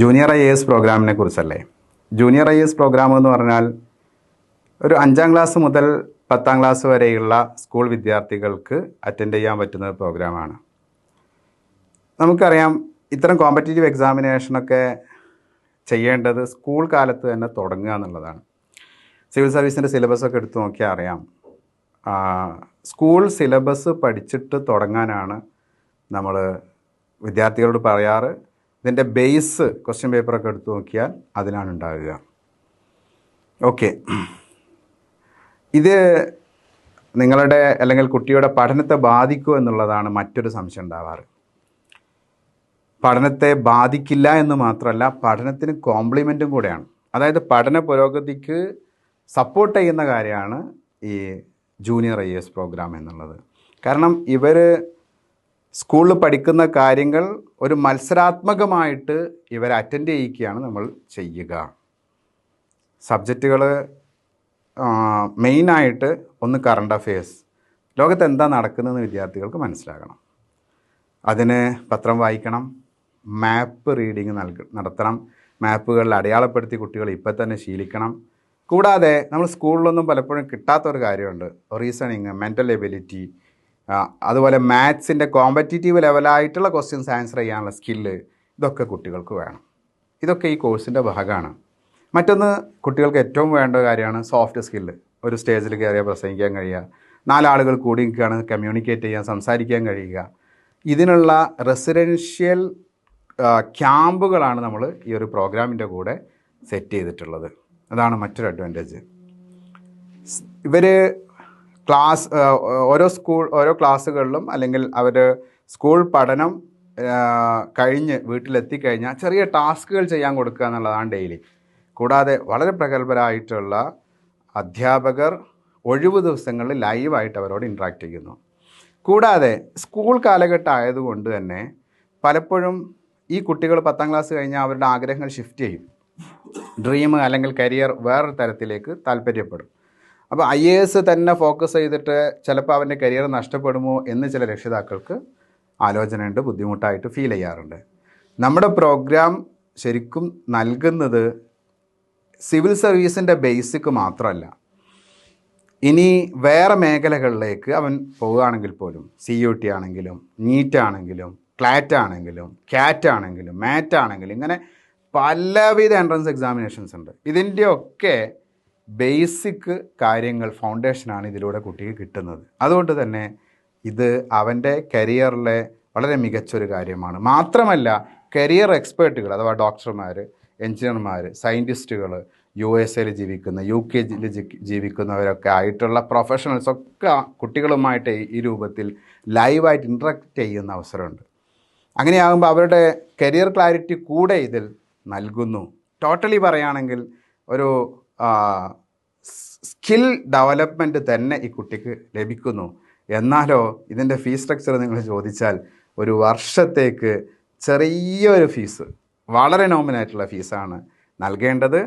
Junior I S പ്രോഗ്രാമിനെ കുറിച്ചല്ലേ? Junior I S programme എന്ന് പറഞ്ഞാൽ ഒരു അഞ്ചാം ക്ലാസ് മുതൽ പത്താം ക്ലാസ് വരെയുള്ള സ്കൂൾ വിദ്യാർത്ഥികൾക്ക് അറ്റൻഡ് ചെയ്യാൻ പറ്റുന്ന ഒരു പ്രോഗ്രാമാണ് നമുക്കറിയാം ഇത്തരം കോമ്പറ്റേറ്റീവ് എക്സാമിനേഷനൊക്കെ ചെയ്യേണ്ടത് സ്കൂൾ കാലത്ത് തന്നെ തുടങ്ങുക എന്നുള്ളതാണ്. സിവിൽ സർവീസിന്റെ സിലബസൊക്കെ എടുത്തു നോക്കിയാൽ അറിയാം. സ്കൂൾ സിലബസ് പഠിച്ചിട്ട് തുടങ്ങാനാണ് നമ്മൾ വിദ്യാർത്ഥികളോട് പറയാറ്. ഇതിന്റെ ബേസ് ക്വസ്റ്റ്യൻ പേപ്പറൊക്കെ എടുത്തു നോക്കിയാൽ അതിനാണ് ഉണ്ടാവുക. ഓക്കെ ഇത് നിങ്ങളുടെ അല്ലെങ്കിൽ കുട്ടിയുടെ പഠനത്തെ ബാധിക്കുമോ എന്നുള്ളതാണ് മറ്റൊരു സംശയം ഉണ്ടാവാറ്. പഠനത്തെ ബാധിക്കില്ല എന്ന് മാത്രമല്ല പഠനത്തിന് കോംപ്ലിമെന്റും കൂടെയാണ്. അതായത് പഠന പുരോഗതിക്ക് സപ്പോർട്ട് ചെയ്യുന്ന കാര്യമാണ് ഈ ജൂനിയർ ഐ എസ് പ്രോഗ്രാം എന്നുള്ളത്. കാരണം ഇവർ സ്കൂളിൽ പഠിക്കുന്ന കാര്യങ്ങൾ ഒരു മത്സരാത്മകമായിട്ട് ഇവർ അറ്റൻഡ് ചെയ്യിക്കുകയാണ് നമ്മൾ ചെയ്യുക. സബ്ജക്റ്റുകൾ മെയിനായിട്ട് ഒന്ന് കറണ്ട് അഫയേഴ്സ് ലോകത്ത് എന്താ നടക്കുന്നതെന്ന് വിദ്യാർത്ഥികൾക്ക് മനസ്സിലാകണം. അതിന് പത്രം വായിക്കണം മാപ്പ് റീഡിങ് നൽക നടത്തണം മാപ്പുകളിൽ അടയാളപ്പെടുത്തി കുട്ടികൾ ഇപ്പം തന്നെ ശീലിക്കണം. കൂടാതെ നമ്മൾ സ്കൂളിലൊന്നും പലപ്പോഴും കിട്ടാത്തൊരു കാര്യമുണ്ട്. റീസണിങ് മെന്റൽ എബിലിറ്റി അതുപോലെ മാത്സിന്റെ കോമ്പറ്റീറ്റീവ് ലെവലായിട്ടുള്ള ക്വസ്റ്റ്യൻസ് ആൻസർ ചെയ്യാനുള്ള സ്കില്ല് ഇതൊക്കെ കുട്ടികൾക്ക് വേണം. ഇതൊക്കെ ഈ കോഴ്സിന്റെ ഭാഗമാണ്. മറ്റൊന്ന് കുട്ടികൾക്ക് ഏറ്റവും വേണ്ട കാര്യമാണ് സോഫ്റ്റ് സ്കില്ല്. ഒരു സ്റ്റേജിൽ കയറിയാൽ പ്രസംഗിക്കാൻ കഴിയുക നാലാളുകൾ കൂടി നിൽക്കുകയാണ് കമ്മ്യൂണിക്കേറ്റ് ചെയ്യാൻ സംസാരിക്കാൻ കഴിയുക. ഇതിനുള്ള റെസിഡൻഷ്യൽ ക്യാമ്പുകളാണ് നമ്മൾ ഈ ഒരു പ്രോഗ്രാമിന്റെ കൂടെ സെറ്റ് ചെയ്തിട്ടുള്ളത്. അതാണ് മറ്റൊരു അഡ്വാന്റേജ് ഇവർ ക്ലാസ് ഓരോ സ്കൂൾ ഓരോ ക്ലാസ്സുകളിലും അല്ലെങ്കിൽ അവർ സ്കൂൾ പഠനം കഴിഞ്ഞ് വീട്ടിലെത്തിക്കഴിഞ്ഞാൽ ചെറിയ ടാസ്കുകൾ ചെയ്യാൻ കൊടുക്കുക എന്നുള്ളതാണ് ഡെയിലി. കൂടാതെ വളരെ പ്രഗത്ഭരായിട്ടുള്ള അധ്യാപകർ ഒഴിവ് ദിവസങ്ങളിൽ ലൈവായിട്ട് അവരോട് ഇൻട്രാക്റ്റ് ചെയ്യുന്നു. കൂടാതെ സ്കൂൾ കാലഘട്ടം ആയതുകൊണ്ട് തന്നെ പലപ്പോഴും ഈ കുട്ടികൾ പത്താം ക്ലാസ് കഴിഞ്ഞാൽ അവരുടെ ആഗ്രഹങ്ങൾ ഷിഫ്റ്റ് ചെയ്യും. ഡ്രീം അല്ലെങ്കിൽ കരിയർ വേറൊരു തരത്തിലേക്ക് താല്പര്യപ്പെടും. അപ്പോൾ ഐ എ എസ് തന്നെ ഫോക്കസ് ചെയ്തിട്ട് ചിലപ്പോൾ അവന്റെ കരിയർ നഷ്ടപ്പെടുമോ എന്ന് ചില രക്ഷിതാക്കൾക്ക് ആലോചനയുണ്ട് ബുദ്ധിമുട്ടായിട്ട് ഫീൽ ചെയ്യാറുണ്ട്. നമ്മുടെ പ്രോഗ്രാം ശരിക്കും നൽകുന്നത് സിവിൽ സർവീസിന്റെ ബേസിക് മാത്രമല്ല. ഇനി വേറെ മേഖലകളിലേക്ക് അവൻ പോവുകയാണെങ്കിൽ പോലും സി യു ടി ആണെങ്കിലും നീറ്റ് ആണെങ്കിലും ക്ലാറ്റ് ആണെങ്കിലും ക്യാറ്റ് ആണെങ്കിലും മാറ്റ് ആണെങ്കിലും ഇങ്ങനെ പലവിധ എൻട്രൻസ് എക്സാമിനേഷൻസ് ഉണ്ട്. ഇതിന്റെയൊക്കെ ബേസിക് കാര്യങ്ങൾ ഫൗണ്ടേഷനാണ് ഇതിലൂടെ കുട്ടിക്ക് കിട്ടുന്നത്. അതുകൊണ്ട് തന്നെ ഇത് അവന്റെ കരിയറിലെ വളരെ മികച്ചൊരു കാര്യമാണ്. മാത്രമല്ല കരിയർ എക്സ്പേർട്ടുകൾ അഥവാ ഡോക്ടർമാർ എഞ്ചിനീയർമാർ സയന്റിസ്റ്റുകൾ യു എസ് എയിൽ ജീവിക്കുന്ന യു കെ ജിയിൽ ജീവിക്കുന്നവരൊക്കെ ആയിട്ടുള്ള പ്രൊഫഷണൽസ് ഒക്കെ കുട്ടികളുമായിട്ട് ഈ രൂപത്തിൽ ലൈവായിട്ട് ഇൻട്രാക്ട് ചെയ്യുന്ന അവസരമുണ്ട്. അങ്ങനെയാകുമ്പോൾ അവരുടെ കരിയർ ക്ലാരിറ്റി കൂടെ ഇതിൽ നൽകുന്നു. ടോട്ടലി പറയുകയാണെങ്കിൽ ഒരു സ്കിൽ ഡെവലപ്മെന്റ് തന്നെ ഈ കുട്ടിക്ക് ലഭിക്കുന്നു. എന്നാലോ ഇതിന്റെ ഫീസ് സ്ട്രക്ചർ നിങ്ങൾ ചോദിച്ചാൽ ഒരു വർഷത്തേക്ക് ചെറിയൊരു ഫീസ് വളരെ നോമിനായിട്ടുള്ള ഫീസാണ് നൽകേണ്ടത്.